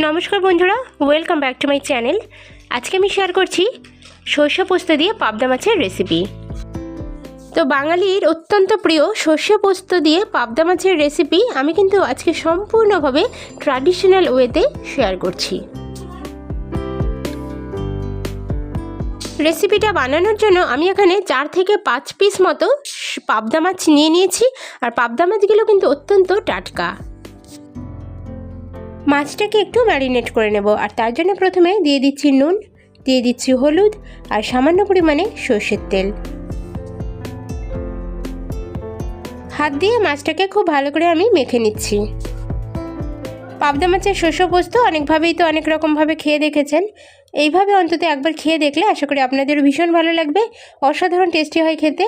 নমস্কার বন্ধুরা welcome back to my channel আজকে আমি শেয়ার করছি সর্ষে পোস্ত দিয়ে পাবদা মাছের রেসিপি তো বাঙালির অত্যন্ত প্রিয় সর্ষে পোস্ত দিয়ে পাবদা মাছের রেসিপি আমি কিন্তু আজকে সম্পূর্ণভাবে ট্র্যাডিশনাল ওয়েতে শেয়ার করছি। রেসিপিটা বানানোর জন্য আমি এখানে চার থেকে পাঁচ পিস মতো পাবদা মাছ নিয়ে নিয়েছি, আর পাবদা মাছগুলো কিন্তু অত্যন্ত টাটকা। মাছটাকে একটু ম্যারিনেট করে নেব, আর তার জন্য প্রথমে দিয়ে দিচ্ছি নুন, দিয়ে দিচ্ছি হলুদ, আর সামান্য পরিমাণে সর্ষের তেল। হাত দিয়ে মাছটাকে খুব ভালো করে আমি মেখে নিচ্ছি। পাবদা মাছের শস্য পোস্ত অনেকভাবেই তো অনেক রকমভাবে খেয়ে দেখেছেন। এইভাবে অন্তত একবার খেয়ে দেখলে আশা করি আপনাদের ভীষণ ভালো লাগবে, অসাধারণ টেস্টি হয় খেতে।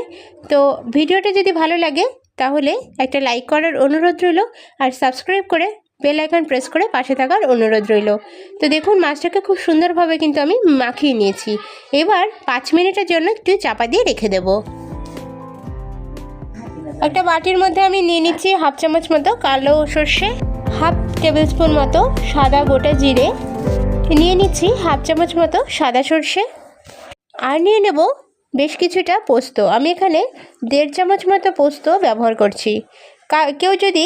তো ভিডিওটা যদি ভালো লাগে, তাহলে একটা লাইক করার অনুরোধ রইল, আর সাবস্ক্রাইব করে বেল আইকন প্রেস করে পাশে থাকার অনুরোধ রইল। তো দেখুন, মাছটাকে খুব সুন্দরভাবে কিন্তু আমি মাখিয়ে নিয়েছি। এবার পাঁচ মিনিটের জন্য একটু চাপা দিয়ে রেখে দেবো। একটা বাটির মধ্যে আমি নিয়ে নিচ্ছি হাফ চামচ মতো কালো সর্ষে, হাফ টেবিল স্পুন মতো সাদা গোটা জিরে, নিয়ে নিচ্ছি হাফ চামচ মতো সাদা সর্ষে, আর নিয়ে নেব বেশ কিছুটা পোস্ত। আমি এখানে দেড় চামচ মতো পোস্ত ব্যবহার করছি। কেউ যদি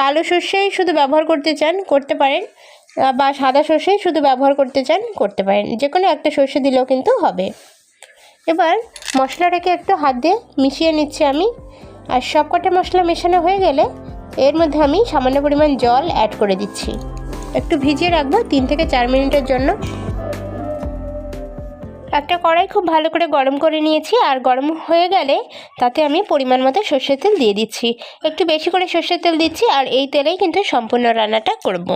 কালো সর্ষেই শুধু ব্যবহার করতে চান, করতে পারেন। বা সাদা সর্ষেই শুধু ব্যবহার করতে চান, করতে পারেন। যে কোনো একটা সর্ষে দিলেও কিন্তু হবে। এবার মশলাটাকে একটু হাত দিয়ে মিশিয়ে নিচ্ছি আমি। আর সব কটা মশলা মেশানো হয়ে গেলে এর মধ্যে আমি সামান্য পরিমাণ জল অ্যাড করে দিচ্ছি। একটু ভিজিয়ে রাখব তিন থেকে চার মিনিটের জন্য। একটা কড়াই খুব ভালো করে গরম করে নিয়েছি, আর গরম হয়ে গেলে তাতে আমি পরিমাণ মতো সর্ষের তেল দিয়ে দিচ্ছি একটু বেশি করে সর্ষের তেল দিচ্ছি, আর এই তেলেই কিন্তু সম্পূর্ণ রান্নাটা করব।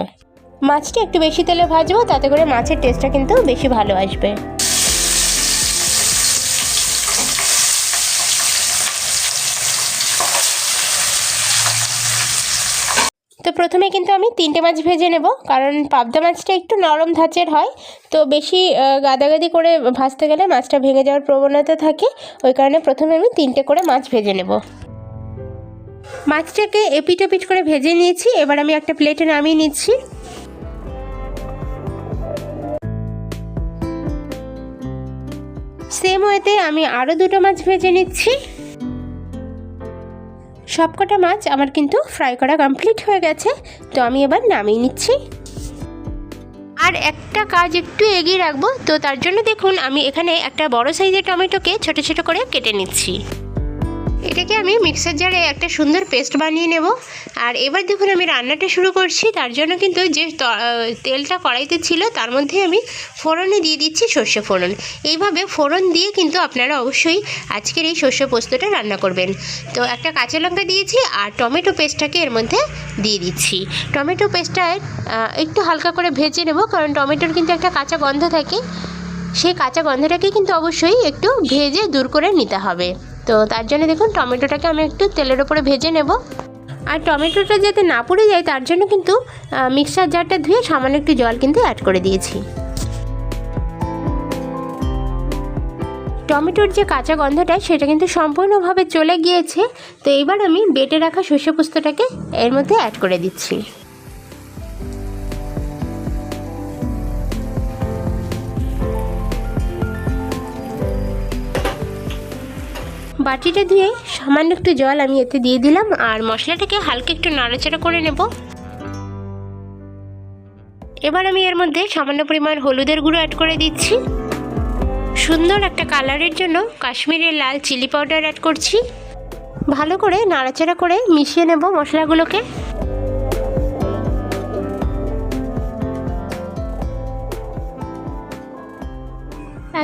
মাছটা একটু বেশি তেলে ভাজবো, তাতে করে মাছের টেস্টটা কিন্তু বেশি ভালো আসবে তো প্রথমে কিন্তু আমি তিনটে মাছ ভেজে নেব, কারণ পাবদা মাছটা একটু নরম ধাঁচের হয়। তো বেশি গাদাগাদি করে ভাজতে গেলে মাছটা ভেঙে যাওয়ার প্রবণতা থাকে, ওই কারণে প্রথমে আমি তিনটে করে মাছ ভেজে নেব। মাছটাকে এপিট ওপিট করে ভেজে নিয়েছি, এবার আমি একটা প্লেটে নামিয়ে নিচ্ছি। সেম ওয়েতে আমি আরও দুটো মাছ ভেজে নিচ্ছি। সবকটা মাছ আমার কিন্তু ফ্রাই করা কমপ্লিট হয়ে গেছে, তো আমি এবার নামিয়ে নিচ্ছি। আর একটা কাজ একটু এগিয়ে রাখব, তো তার জন্য দেখুন আমি এখানে একটা বড় সাইজের টমেটোকে ছোট ছোট করে কেটে নিচ্ছি। এটাকে আমি মিক্সার জারে একটা সুন্দর পেস্ট বানিয়ে নেব। আর এবার দেখুন আমি রান্নাটা শুরু করছি, তার জন্য কিন্তু যে তেলটা কড়াইতে ছিল, তার মধ্যে আমি ফোড়নে দিয়ে দিচ্ছি সর্ষে ফোড়ন। এইভাবে ফোড়ন দিয়ে কিন্তু আপনারা অবশ্যই আজকের এই সর্ষে পোস্তটা রান্না করবেন। তো একটা কাঁচা লঙ্কা দিয়েছি, আর টমেটো পেস্টটাকে এর মধ্যে দিয়ে দিচ্ছি। টমেটো পেস্টটা একটু হালকা করে ভেজে নেব, কারণ টমেটোর কিন্তু একটা কাঁচা গন্ধ থাকে। সেই কাঁচা গন্ধটাকে কিন্তু অবশ্যই একটু ভেজে দূর করে নিতে হবে। তো তার জন্য দেখুন টমেটোটাকে আমি একটু তেলের ওপরে ভেজে নেব। আর টমেটোটা যাতে না পুড়ে যায়, তার জন্য কিন্তু মিক্সার জারটা ধুয়ে সামান্য একটু জল কিন্তু অ্যাড করে দিয়েছি। টমেটোর যে কাঁচা গন্ধটা, সেটা কিন্তু সম্পূর্ণভাবে চলে গিয়েছে। তো এবার আমি বেটে রাখা সর্ষে পোস্তটাকে এর মধ্যে অ্যাড করে দিচ্ছি। বাটিটা ধুয়ে সামান্য একটু জল আমি এতে দিয়ে দিলাম, আর মশলাটাকে হালকা একটু নাড়াচাড়া করে নেব। এবার আমি এর মধ্যে সামান্য পরিমাণ হলুদের গুঁড়ো অ্যাড করে দিচ্ছি। সুন্দর একটা কালারের জন্য কাশ্মীরের লাল চিলি পাউডার অ্যাড করছি। ভালো করে নাড়াচাড়া করে মিশিয়ে নেব মশলাগুলোকে।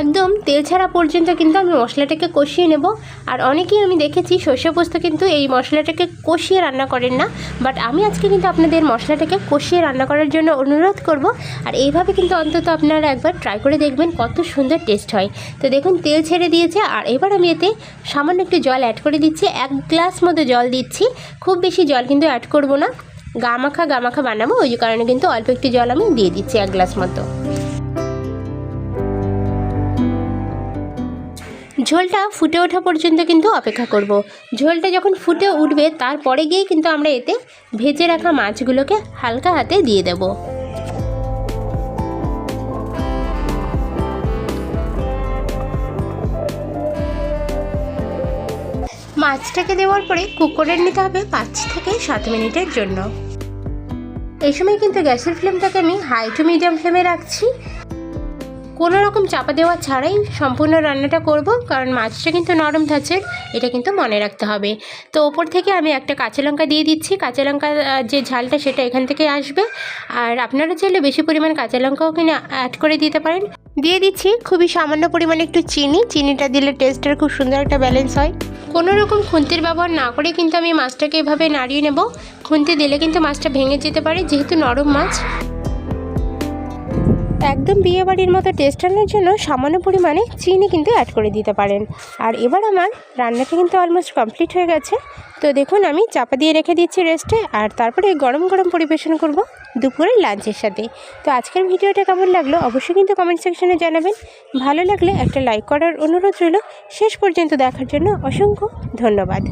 একদম তেল ছাড়া পর্যন্ত কিন্তু আমি মশলাটাকে কষিয়ে নেব। আর অনেকেই আমি দেখেছি সর্ষে পোস্ত কিন্তু এই মশলাটাকে কষিয়ে রান্না করেন না। বাট আমি আজকে কিন্তু আপনাদের মশলাটাকে কষিয়ে রান্না করার জন্য অনুরোধ করব। আর এইভাবে কিন্তু অন্তত আপনারা একবার ট্রাই করে দেখবেন কত সুন্দর টেস্ট হয়। তো দেখুন, তেল ছেড়ে দিয়েছে। আর এবার আমি এতে সামান্য একটু জল অ্যাড করে দিচ্ছি। এক গ্লাস মতো জল দিচ্ছি। খুব বেশি জল কিন্তু অ্যাড করব না। গামাখা গামাখা বানাবো। ওই কারণে কিন্তু অল্প একটু জল আমি দিয়ে দিচ্ছি এক গ্লাস মতো। ঝোলটা ফুটে ওঠা পর্যন্ত কিন্তু অপেক্ষা করব। ঝোলটা যখন ফুটে উঠবে, তারপরে গিয়ে কিন্তু আমরা এতে ভেজে রাখা মাছগুলোকে হালকা হাতে দিয়ে দেবো। মাছটাকে দেওয়ার পরে কুকুরের নিতে হবে পাঁচ থেকে সাত মিনিটের জন্য। এই সময় কিন্তু গ্যাসের ফ্লেমটাকে আমি হাই টু মিডিয়াম ফ্লেমে রাখছি। কোনো রকম চাপা দেওয়া ছাড়াই সম্পূর্ণ রান্নাটা করব, কারণ মাছটা কিন্তু নরম থাকছে এটা কিন্তু মনে রাখতে হবে। তো ওপর থেকে আমি একটা কাঁচা লঙ্কা দিয়ে দিচ্ছি। কাঁচা লঙ্কা যে ঝালটা সেটা এখান থেকে আসবে। আর আপনারা চাইলে বেশি পরিমাণ কাঁচা লঙ্কাও কিনে অ্যাড করে দিতে পারেন। দিয়ে দিচ্ছি খুবই সামান্য পরিমাণে একটু চিনি। চিনিটা দিলে টেস্টের খুব সুন্দর একটা ব্যালেন্স হয়। কোনো রকম খুন্তির ব্যবহার না করে কিন্তু আমি মাছটাকে এভাবে নাড়িয়ে নেব। খুন্তি দিলে কিন্তু মাছটা ভেঙে যেতে পারে, যেহেতু নরম মাছ। একদম বিয়েবাড়ির মতো টেস্ট আনার জন্য সামান্য পরিমাণে চিনি কিন্তু অ্যাড করে দিতে পারেন। আর এবার আমার রান্নাটা কিন্তু অলমোস্ট কমপ্লিট হয়ে গেছে। তো দেখুন, আমি চাপা দিয়ে রেখে দিচ্ছি রেস্টে আর তারপরে গরম গরম পরিবেশন করব দুপুরে লাঞ্চের সাথে। তো আজকের ভিডিওটা কেমন লাগল অবশ্যই কিন্তু কমেন্ট সেকশনে জানাবেন। ভালো লাগলে একটা লাইক করার অনুরোধ রইল। শেষ পর্যন্ত দেখার জন্য অসংখ্য ধন্যবাদ।